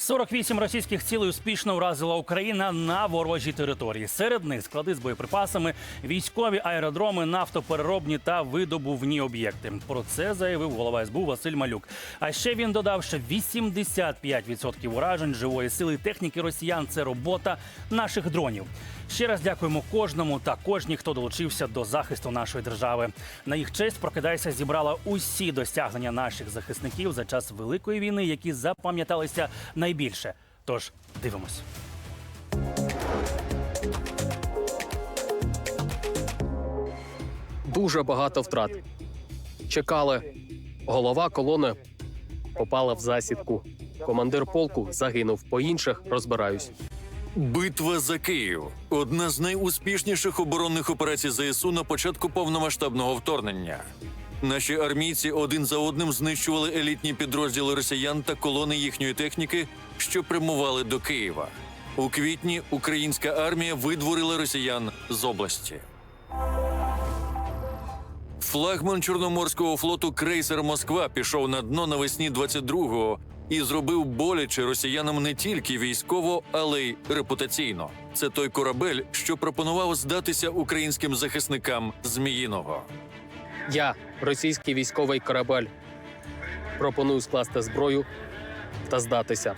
48 російських цілей успішно вразила Україна на ворожій території. Серед них склади з боєприпасами, військові аеродроми, нафтопереробні та видобувні об'єкти. Про це заявив голова СБУ Василь Малюк. А ще він додав, що 85% уражень живої сили техніки росіян це робота наших дронів. Ще раз дякуємо кожному та кожній, хто долучився до захисту нашої держави. На їх честь прокидайся зібрала усі досягнення наших захисників за час великої війни, які запам'яталися найбільше. Тож дивимось. Дуже багато втрат. Чекали. Голова колони попала в засідку. Командир полку загинув. По інших розбираюсь. Битва за Київ одна з найуспішніших оборонних операцій ЗСУ на початку повномасштабного вторгнення. Наші армійці один за одним знищували елітні підрозділи росіян та колони їхньої техніки, що прямували до Києва. У квітні українська армія видворила росіян з області. Флагман Чорноморського флоту крейсер Москва пішов на дно навесні 22-го і зробив боляче росіянам не тільки військово, але й репутаційно. Це той корабель, що пропонував здатися українським захисникам Зміїного. Я, російський військовий корабель, пропоную скласти зброю та здатися.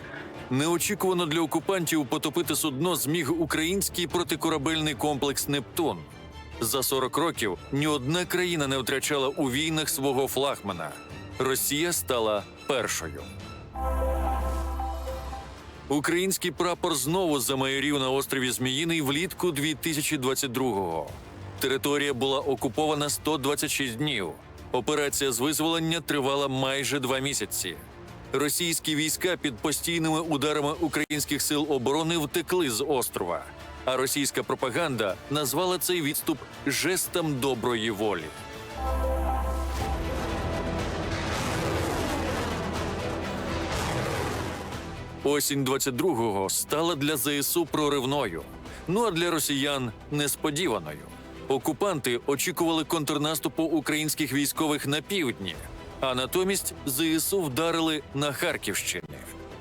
Неочікувано для окупантів потопити судно зміг український протикорабельний комплекс Нептун. За 40 років ні одна країна не втрачала у війнах свого флагмана. Росія стала першою. Український прапор знову замайорів на острові Зміїний влітку 2022-го. Територія була окупована 126 днів. Операція з визволення тривала майже два місяці. Російські війська під постійними ударами українських сил оборони втекли з острова. А російська пропаганда назвала цей відступ жестом доброї волі. Осінь 22-го стала для ЗСУ проривною, ну а для росіян несподіваною. Окупанти очікували контрнаступу українських військових на півдні, а натомість ЗСУ вдарили на Харківщині.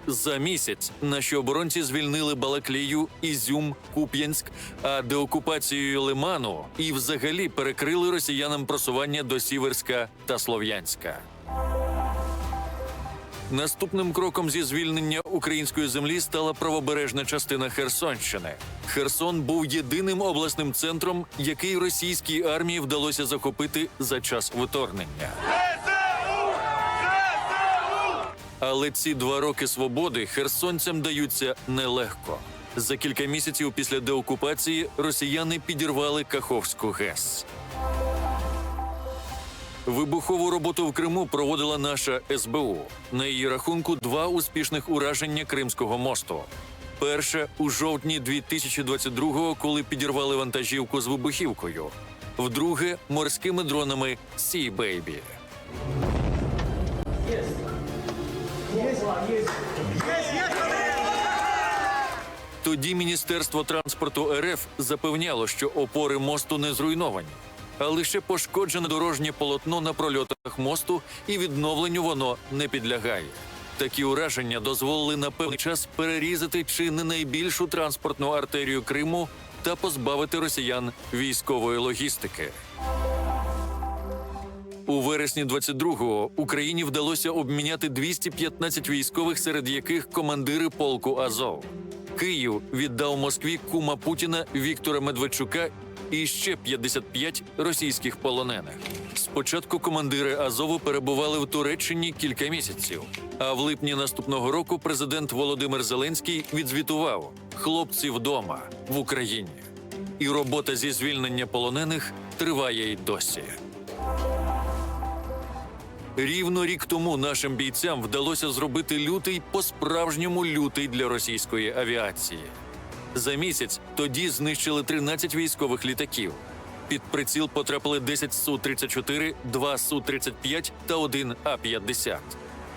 За місяць наші оборонці звільнили Балаклію, Ізюм, Куп'янськ, а деокупацією Лиману і взагалі перекрили росіянам просування до Сіверська та Слов'янська. Наступним кроком зі звільнення української землі стала правобережна частина Херсонщини. Херсон був єдиним обласним центром, який російській армії вдалося захопити за час вторгнення. Але ці два роки свободи херсонцям даються нелегко. За кілька місяців після деокупації росіяни підірвали Каховську ГЕС. Вибухову роботу в Криму проводила наша СБУ. На її рахунку два успішних ураження Кримського мосту. Перше у жовтні 2022-го, коли підірвали вантажівку з вибухівкою. Вдруге морськими дронами Сі Бейбі. Тоді Міністерство транспорту РФ запевняло, що опори мосту не зруйновані, лише пошкоджене дорожнє полотно на прольотах мосту, і відновленню воно не підлягає. Такі ураження дозволили на певний час перерізати чи не найбільшу транспортну артерію Криму та позбавити росіян військової логістики. У вересні 22-го Україні вдалося обміняти 215 військових, серед яких командири полку Азов. Київ віддав Москві кума Путіна Віктора Медведчука і ще 55 російських полонених. Спочатку командири Азову перебували в Туреччині кілька місяців. А в липні наступного року президент Володимир Зеленський відзвітував: хлопці вдома в Україні. І робота зі звільнення полонених триває й досі. Рівно рік тому нашим бійцям вдалося зробити лютий по-справжньому лютий для російської авіації. За місяць тоді знищили 13 військових літаків. Під приціл потрапили 10 Су-34, 2 Су-35 та 1 А-50.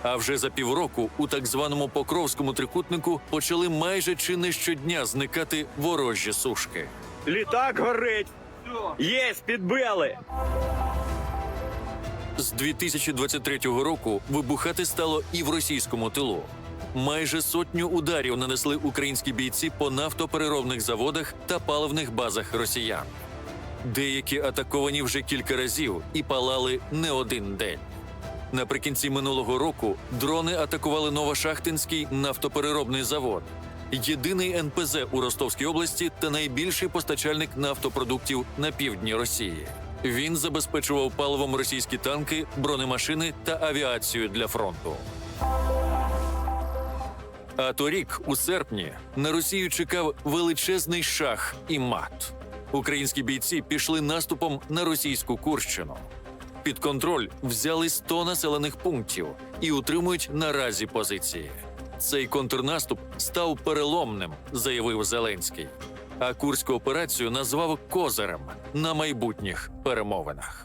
А вже за півроку у так званому Покровському трикутнику почали майже чи не щодня зникати ворожі сушки. Літак горить! Єсть, підбили! З 2023 року вибухати стало і в російському тилу. Майже сотню ударів нанесли українські бійці по нафтопереробних заводах та паливних базах росіян. Деякі атаковані вже кілька разів і палали не один день. Наприкінці минулого року дрони атакували Новошахтинський нафтопереробний завод, єдиний НПЗ у Ростовській області та найбільший постачальник нафтопродуктів на півдні Росії. Він забезпечував паливом російські танки, бронемашини та авіацію для фронту. А торік, у серпні, на Росію чекав величезний шах і мат. Українські бійці пішли наступом на російську Курщину. Під контроль взяли 100 населених пунктів і утримують наразі позиції. Цей контрнаступ став переломним, заявив Зеленський. А курську операцію назвав козирем на майбутніх перемовинах.